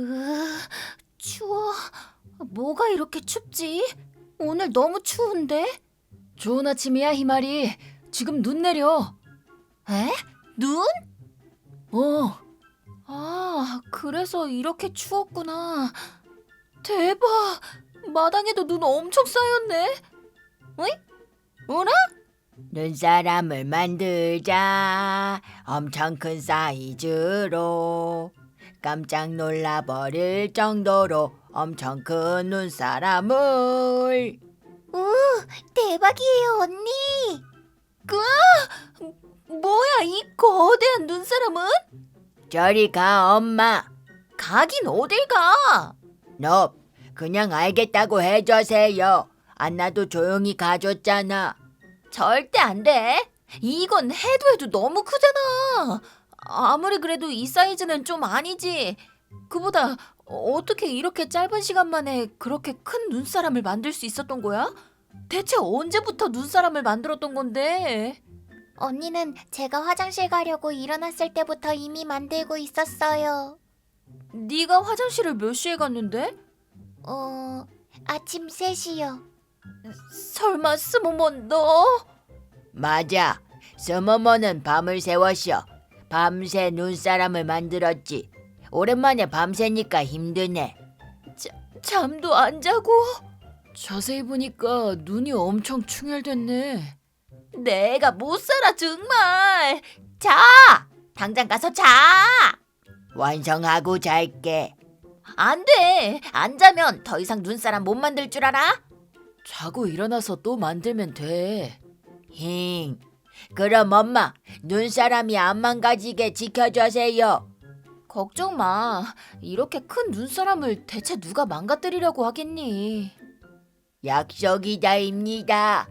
으, 추워. 뭐가 이렇게 춥지? 오늘 너무 추운데? 좋은 아침이야, 희말이. 지금 눈 내려. 에? 눈? 어. 아, 그래서 이렇게 추웠구나. 대박! 마당에도 눈 엄청 쌓였네. 어이? 어라? 눈사람을 만들자 엄청 큰 사이즈로 깜짝 놀라버릴 정도로 엄청 큰 눈사람을 대박이에요, 언니. 그 뭐야 이 거대한 눈사람은? 저리 가 엄마 가긴 어딜 가? 너 그냥 알겠다고 해주세요 안 나도 조용히 가줬잖아 절대 안 돼. 이건 해도 해도 너무 크잖아. 아무리 그래도 이 사이즈는 좀 아니지. 그보다 어떻게 이렇게 짧은 시간 만에 그렇게 큰 눈사람을 만들 수 있었던 거야? 대체 언제부터 눈사람을 만들었던 건데? 언니는 제가 화장실 가려고 일어났을 때부터 이미 만들고 있었어요. 네가 화장실을 몇 시에 갔는데? 어, 아침 3시요. 설마 스모모 너? 맞아 스모모는 밤을 새웠어 밤새 눈사람을 만들었지 오랜만에 밤새니까 힘드네 잠도 안 자고? 자세히 보니까 눈이 엄청 충혈됐네. 내가 못 살아 정말. 자, 당장 가서 자. 완성하고 잘게 안 돼. 안 자면 더 이상 눈사람 못 만들 줄 알아? 자고 일어나서 또 만들면 돼. 힝. 그럼 엄마, 눈사람이 안 망가지게 지켜주세요. 걱정 마. 이렇게 큰 눈사람을 대체 누가 망가뜨리려고 하겠니? 약속이다입니다.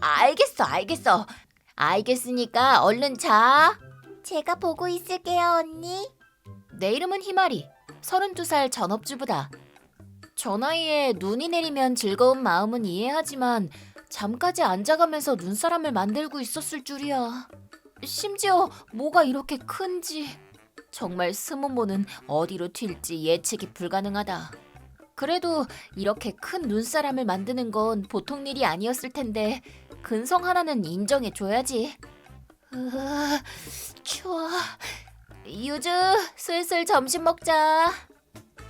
알겠어, 알겠어. 알겠으니까 얼른 자. 제가 보고 있을게요, 언니. 내 이름은 희마리. 32살 전업주부다. 저 나이에 눈이 내리면 즐거운 마음은 이해하지만 잠까지 앉아가면서 눈사람을 만들고 있었을 줄이야. 심지어 뭐가 이렇게 큰지. 정말 스모모는 어디로 튈지 예측이 불가능하다. 그래도 이렇게 큰 눈사람을 만드는 건 보통 일이 아니었을 텐데 근성 하나는 인정해 줘야지. 으, 추워. 유주, 슬슬 점심 먹자.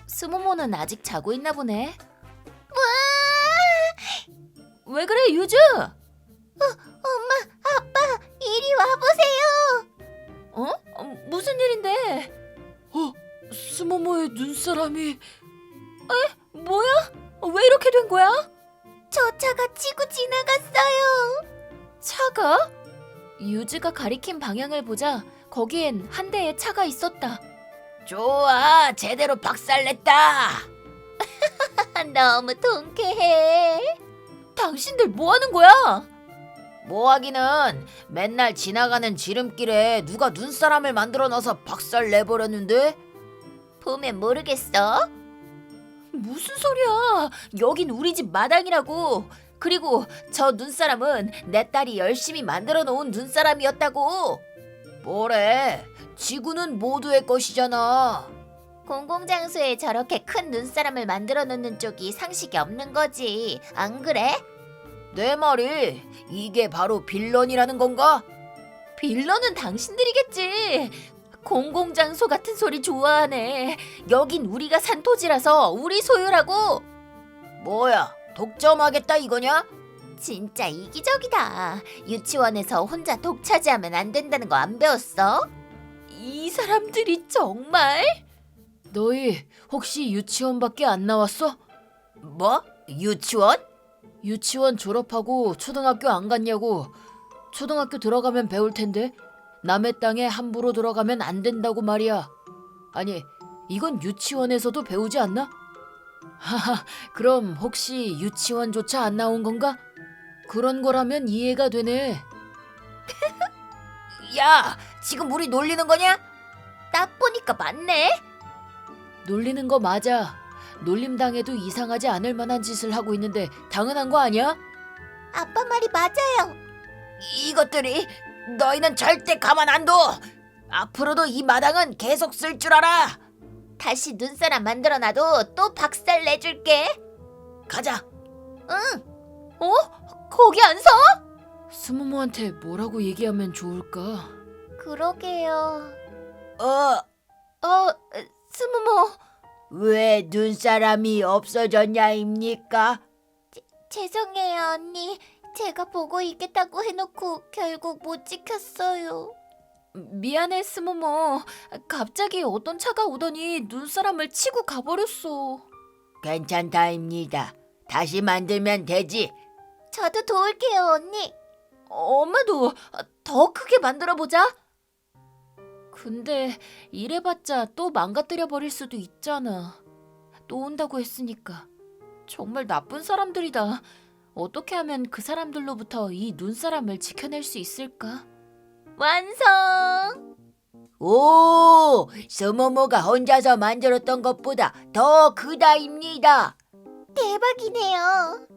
스모모는 아직 자고 있나 보네. 왜 그래, 유주? 엄마, 아빠, 이리 와보세요. 어? 어, 무슨 일인데? 어, 스모모의 눈사람이... 에? 뭐야? 어, 왜 이렇게 된 거야? 저 차가 치고 지나갔어요. 차가? 유주가 가리킨 방향을 보자 거기엔 한 대의 차가 있었다. 좋아, 제대로 박살냈다. 너무 통쾌해. 당신들 뭐 하는 거야? 뭐 하기는 맨날 지나가는 지름길에 누가 눈사람을 만들어 놔서 박살 내버렸는데? 보면 모르겠어. 무슨 소리야? 여긴 우리 집 마당이라고. 그리고 저 눈사람은 내 딸이 열심히 만들어 놓은 눈사람이었다고. 뭐래? 지구는 모두의 것이잖아. 공공장소에 저렇게 큰 눈사람을 만들어 놓는 쪽이 상식이 없는 거지. 안 그래? 내 말이 이게 바로 빌런이라는 건가? 빌런은 당신들이겠지. 공공장소 같은 소리 좋아하네. 여긴 우리가 산 토지라서 우리 소유라고. 뭐야, 독점하겠다 이거냐? 진짜 이기적이다. 유치원에서 혼자 독차지하면 안 된다는 거 안 배웠어? 이 사람들이 정말? 너희 혹시 유치원밖에 안 나왔어? 뭐? 유치원? 유치원 졸업하고 초등학교 안 갔냐고. 초등학교 들어가면 배울 텐데 남의 땅에 함부로 들어가면 안 된다고 말이야. 아니, 이건 유치원에서도 배우지 않나? 하하, 그럼 혹시 유치원조차 안 나온 건가? 그런 거라면 이해가 되네. 야, 지금 우리 놀리는 거냐? 딱 보니까 맞네. 놀리는 거 맞아. 놀림당해도 이상하지 않을 만한 짓을 하고 있는데 당연한 거 아니야? 아빠 말이 맞아요. 이것들이 너희는 절대 가만 안 둬. 앞으로도 이 마당은 계속 쓸 줄 알아. 다시 눈사람 만들어놔도 또 박살 내줄게. 가자. 어? 거기 안 서? 스모모한테 뭐라고 얘기하면 좋을까? 그러게요. 어, 어, 스모모 왜 눈사람이 없어졌냐입니까? 죄송해요 언니. 제가 보고 있겠다고 해놓고 결국 못 지켰어요. 미안해 스모모. 갑자기 어떤 차가 오더니 눈사람을 치고 가버렸어. 괜찮다입니다. 다시 만들면 되지. 저도 도울게요 언니. 엄마도 더 크게 만들어 보자. 근데 이래봤자 또 망가뜨려 버릴 수도 있잖아. 또 온다고 했으니까 정말 나쁜 사람들이다. 어떻게 하면 그 사람들로부터 이 눈사람을 지켜낼 수 있을까? 완성. 오, 스모모가 혼자서 만들었던 것보다 더 크다입니다. 대박이네요.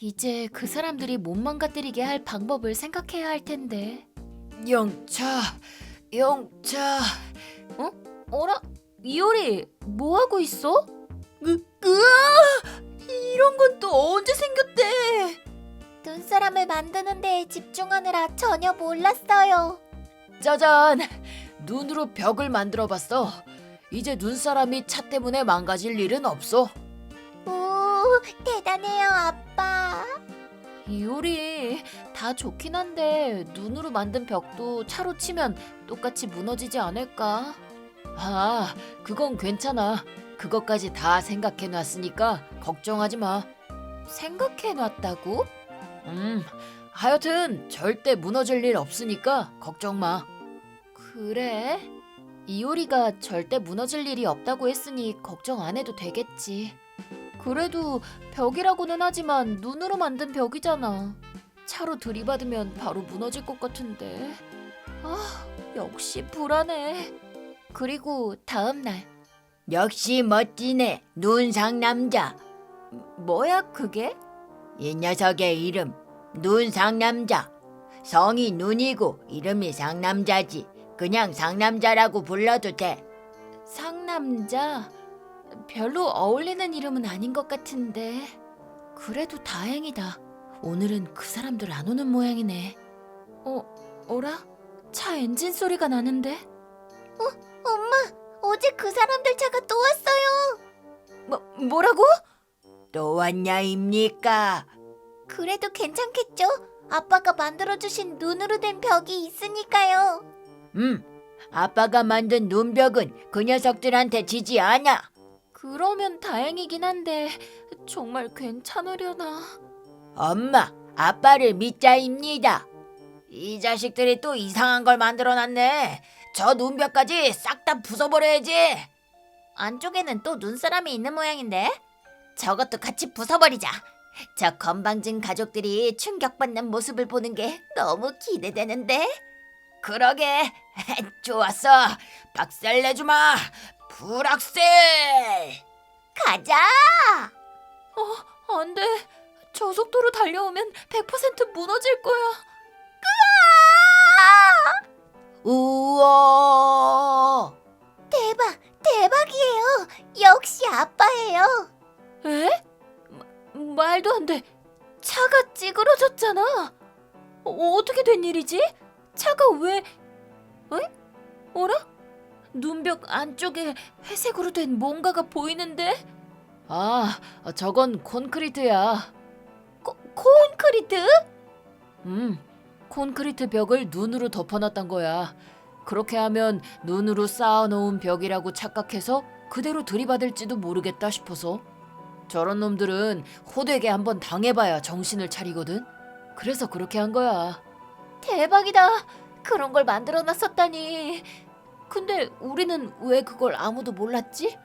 이제 그 사람들이 못 망가뜨리게 할 방법을 생각해야 할 텐데. 영차, 영차. 어라? 이효리 뭐 하고 있어? 으, 으아! 이런 건 또 언제 생겼대? 눈사람을 만드는 데에 집중하느라 전혀 몰랐어요. 짜잔! 눈으로 벽을 만들어 봤어. 이제 눈사람이 차 때문에 망가질 일은 없어. 오, 대단해요, 아빠. 이효리 다 좋긴 한데 눈으로 만든 벽도 차로 치면 똑같이 무너지지 않을까? 아, 그건 괜찮아. 그것까지 다 생각해 놨으니까 걱정하지 마. 생각해 놨다고? 음, 하여튼 절대 무너질 일 없으니까 걱정 마. 그래? 이효리가 절대 무너질 일이 없다고 했으니 걱정 안 해도 되겠지. 그래도 벽이라고는 하지만 눈으로 만든 벽이잖아. 차로 들이받으면 바로 무너질 것 같은데. 아, 역시 불안해. 그리고 다음 날. 역시 멋지네, 눈상 남자. 뭐야 그게? 이 녀석의 이름, 눈상 남자. 성이 눈이고 이름이 상남자지. 그냥 상남자라고 불러도 돼. 상남자. 별로 어울리는 이름은 아닌 것 같은데. 그래도 다행이다. 오늘은 그 사람들 안 오는 모양이네. 어, 어라? 차 엔진 소리가 나는데? 엄마, 어제 그 사람들 차가 또 왔어요. 뭐, 뭐라고? 또 왔냐입니까? 그래도 괜찮겠죠? 아빠가 만들어주신 눈으로 된 벽이 있으니까요. 음, 아빠가 만든 눈벽은 그 녀석들한테 지지 않아. 그러면 다행이긴 한데 정말 괜찮으려나? 엄마, 아빠를 믿자입니다. 이 자식들이 또 이상한 걸 만들어놨네. 저 눈벽까지 싹 다 부숴버려야지. 안쪽에는 또 눈사람이 있는 모양인데? 저것도 같이 부숴버리자. 저 건방진 가족들이 충격받는 모습을 보는 게 너무 기대되는데? 그러게. 좋았어. 박살 내주마. 불악셀. 가자! 안 돼. 저 속도로 달려오면 100% 무너질 거야. 우와. 대박, 대박이에요. 역시 아빠예요. 에? 마- 말도 안 돼. 차가 찌그러졌잖아. 어, 어떻게 된 일이지? 차가 왜... 에? 어라? 눈벽 안쪽에 회색으로 된 뭔가가 보이는데? 아, 저건 콘크리트야. 코, 콘크리트? 음, 콘크리트 벽을 눈으로 덮어놨단 거야. 그렇게 하면 눈으로 쌓아놓은 벽이라고 착각해서 그대로 들이받을지도 모르겠다 싶어서. 저런 놈들은 호되게 한번 당해봐야 정신을 차리거든. 그래서 그렇게 한 거야. 대박이다. 그런 걸 만들어 놨었다니. 근데 우리는 왜 그걸 아무도 몰랐지?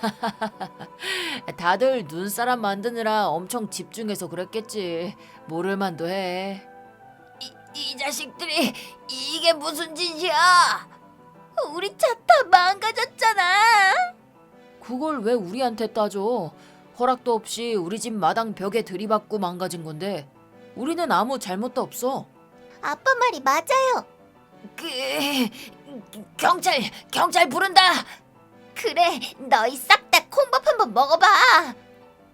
다들 눈사람 만드느라 엄청 집중해서 그랬겠지. 모를 만도 해. 이, 이 자식들이 이게 무슨 짓이야? 우리 차 다 망가졌잖아. 그걸 왜 우리한테 따져? 허락도 없이 우리 집 마당 벽에 들이받고 망가진 건데 우리는 아무 잘못도 없어. 아빠 말이 맞아요. 그 경찰 경찰 부른다. 그래, 너희 싹 다 콩밥 한번 먹어봐.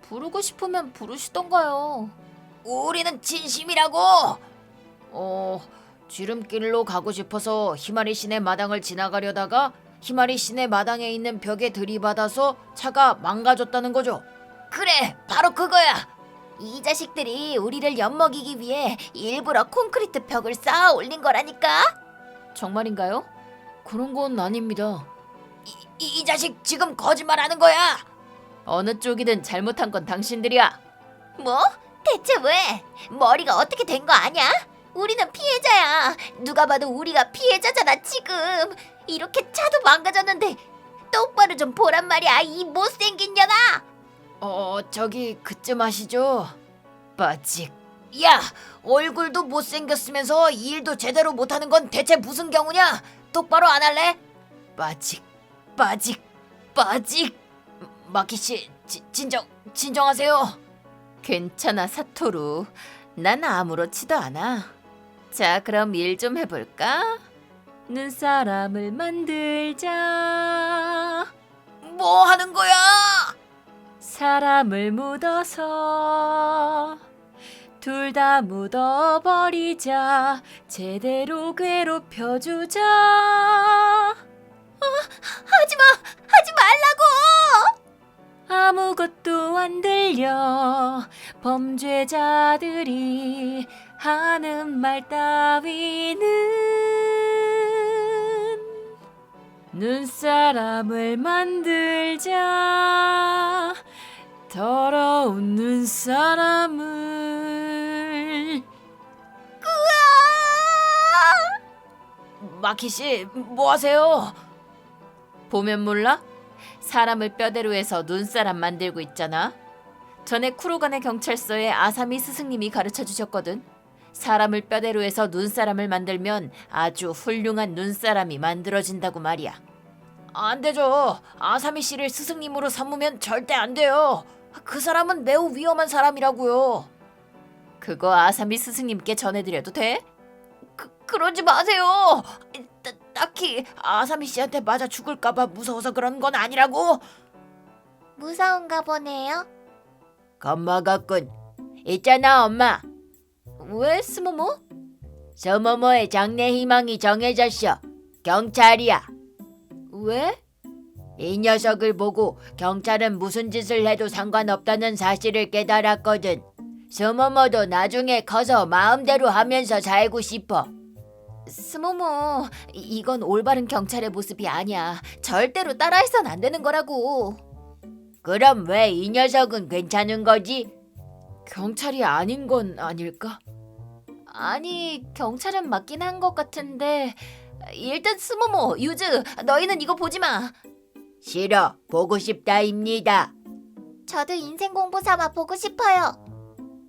부르고 싶으면 부르시던가요. 우리는 진심이라고. 어, 지름길로 가고 싶어서 희마리 시내 마당을 지나가려다가 희마리 시내 마당에 있는 벽에 들이받아서 차가 망가졌다는 거죠. 그래, 바로 그거야. 이 자식들이 우리를 엿먹이기 위해 일부러 콘크리트 벽을 쌓아 올린 거라니까. 정말인가요? 그런 건 아닙니다. 이, 이, 이 자식 지금 거짓말하는 거야. 어느 쪽이든 잘못한 건 당신들이야. 뭐? 대체 왜? 머리가 어떻게 된 거 아냐? 우리는 피해자야. 누가 봐도 우리가 피해자잖아, 지금. 이렇게 차도 망가졌는데 똑바로 좀 보란 말이야, 이 못생긴 년아. 어, 저기 그쯤 하시죠. 빠직. 야, 얼굴도 못생겼으면서 일도 제대로 못하는 건 대체 무슨 경우냐? 똑바로 안 할래? 빠직, 빠직, 빠직. 마키 씨, 지, 진정, 진정하세요. 괜찮아 사토루. 난 아무렇지도 않아. 자 그럼 일 좀 해볼까? 눈사람을 만들자. 뭐 하는 거야? 사람을 묻어서 둘 다 묻어버리자. 제대로 괴롭혀주자. 하지 마, 하지 말라고. 아무것도 안 들려 범죄자들이 하는 말 따위는 눈사람을 만들자 더러운 눈사람을 마키 씨, 뭐 하세요? 보면 몰라? 사람을 뼈대로 해서 눈사람 만들고 있잖아. 전에 쿠로간의 경찰서에 아사미 스승님이 가르쳐 주셨거든. 사람을 뼈대로 해서 눈사람을 만들면 아주 훌륭한 눈사람이 만들어진다고 말이야. 안 되죠. 아사미 씨를 스승님으로 삼으면 절대 안 돼요. 그 사람은 매우 위험한 사람이라고요. 그거 아사미 스승님께 전해드려도 돼? 그, 그러지 마세요. 따, 딱히 아사미 씨한테 맞아 죽을까봐 무서워서 그런 건 아니라고. 무서운가 보네요. 겁먹었군. 있잖아 엄마. 왜 스모모? 서모모의 장래 희망이 정해졌어. 경찰이야. 왜? 이 녀석을 보고 경찰은 무슨 짓을 해도 상관없다는 사실을 깨달았거든. 서모모도 나중에 커서 마음대로 하면서 살고 싶어. 스모모, 이- 이건 올바른 경찰의 모습이 아니야. 절대로 따라해선 안 되는 거라고. 그럼 왜 이 녀석은 괜찮은 거지? 경찰이 아닌 건 아닐까? 아니 경찰은 맞긴 한 것 같은데 일단 스모모 유즈 너희는 이거 보지 마. 싫어. 보고 싶다입니다. 저도 인생 공부 삼아 보고 싶어요.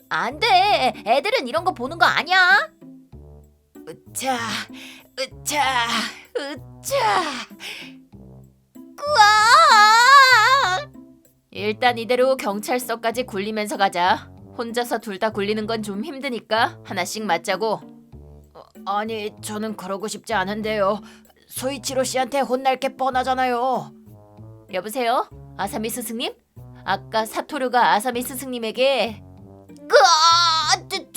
안 돼. 애들은 이런 거 보는 거 아니야. 으차, 으차. 으차. 우와! 일단 이대로 경찰서까지 굴리면서 가자. 혼자서 둘 다 굴리는 건 좀 힘드니까 하나씩 맞자고. 어, 아니, 저는 그러고 싶지 않은데요. 소이치로 씨한테 혼날 게 뻔하잖아요. 여보세요? 아사미 스승님? 아까 사토류가 아사미 스승님에게 으아!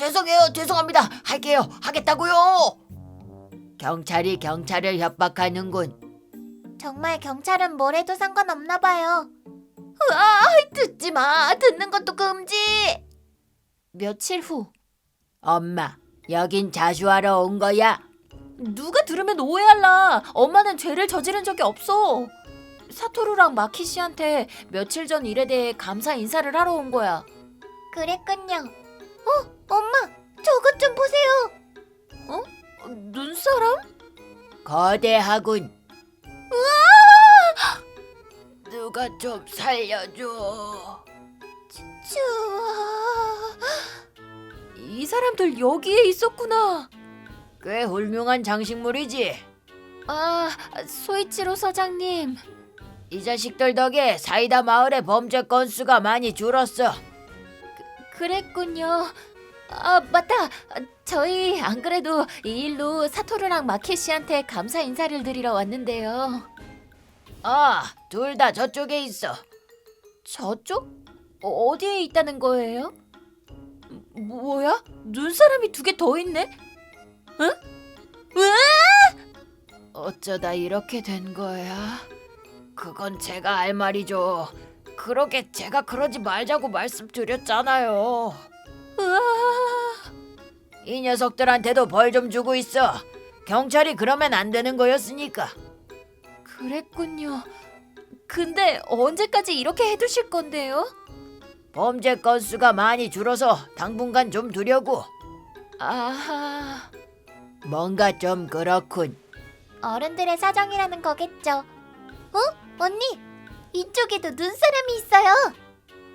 죄, 죄송해요. 죄송합니다. 할게요. 하겠다고요. 경찰이 경찰을 협박하는군. 정말 경찰은 뭘 해도 상관없나 봐요. 으아 듣지 마 듣는 것도 금지 며칠 후 엄마, 여긴 자수하러 온 거야. 누가 들으면 오해할라 엄마는 죄를 저지른 적이 없어 사토루랑 마키 씨한테 며칠 전 일에 대해 감사 인사를 하러 온 거야 그랬군요. 어, 엄마, 저것 좀 보세요. 어? 눈사람? 거대하군. 누가 좀 살려줘. 추워. 이 사람들 여기에 있었구나 꽤 훌륭한 장식물이지. 아 소이치로 서장님 이 자식들 덕에 사이다 마을의 범죄 건수가 많이 줄었어. 그랬군요 아 맞다 저희 안 그래도 이 일로 사토루랑 마키 씨한테 감사 인사를 드리러 왔는데요 아, 둘 다 저쪽에 있어. 저쪽? 어, 어디에 있다는 거예요? 뭐야? 눈사람이 두 개 더 있네? 응? 어쩌다 이렇게 된 거야? 그건 제가 알 말이죠. 그러게 제가 그러지 말자고 말씀드렸잖아요. 이 녀석들한테도 벌 좀 주고 있어. 경찰이 그러면 안 되는 거였으니까. 그랬군요. 근데 언제까지 이렇게 해두실 건데요? 범죄 건수가 많이 줄어서 당분간 좀 두려고. 아하. 뭔가 좀 그렇군. 어른들의 사정이라는 거겠죠. 어? 언니, 이쪽에도 눈사람이 있어요.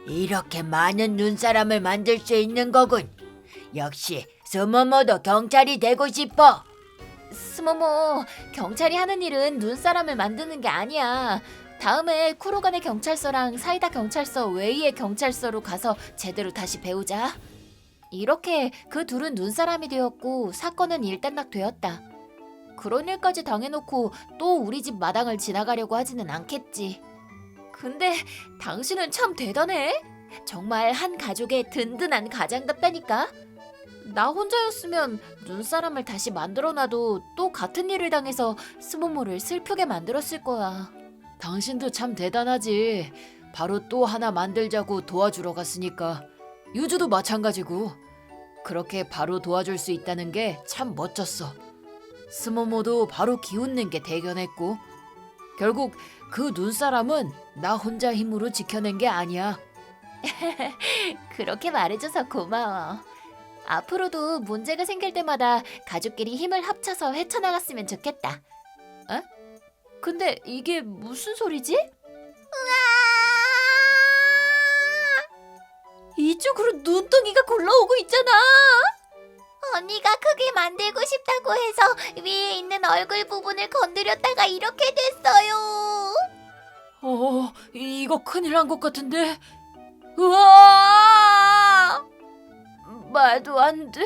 이렇게 많은 눈사람을 만들 수 있는 거군. 역시 스모모도 경찰이 되고 싶어. 스모모, 경찰이 하는 일은 눈사람을 만드는 게 아니야. 다음에 쿠로간의 경찰서랑 사이다 경찰서 웨이의 경찰서로 가서 제대로 다시 배우자. 이렇게 그 둘은 눈사람이 되었고 사건은 일단락되었다. 그런 일까지 당해놓고 또 우리 집 마당을 지나가려고 하지는 않겠지. 근데 당신은 참 대단해. 정말 한 가족의 든든한 가장답다니까. 나 혼자였으면 눈사람을 다시 만들어놔도 또 같은 일을 당해서 스모모를 슬프게 만들었을 거야. 당신도 참 대단하지. 바로 또 하나 만들자고 도와주러 갔으니까. 유주도 마찬가지고. 그렇게 바로 도와줄 수 있다는 게 참 멋졌어. 스모모도 바로 기웃는 게 대견했고. 결국 그 눈사람은 나 혼자 힘으로 지켜낸 게 아니야. 그렇게 말해줘서 고마워. 앞으로도 문제가 생길 때마다 가족끼리 힘을 합쳐서 헤쳐나갔으면 좋겠다. 어? 근데 이게 무슨 소리지? 이쪽으로 눈덩이가 굴러오고 있잖아. 언니가 크게 만들고 싶다고 해서 위에 있는 얼굴 부분을 건드렸다가 이렇게 됐어요. 어, 이거 큰일 난 것 같은데. 우와! 말도 안 돼.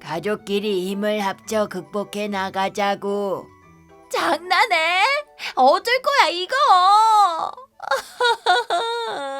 가족끼리 힘을 합쳐 극복해 나가자고. 장난해? 어쩔 거야 이거?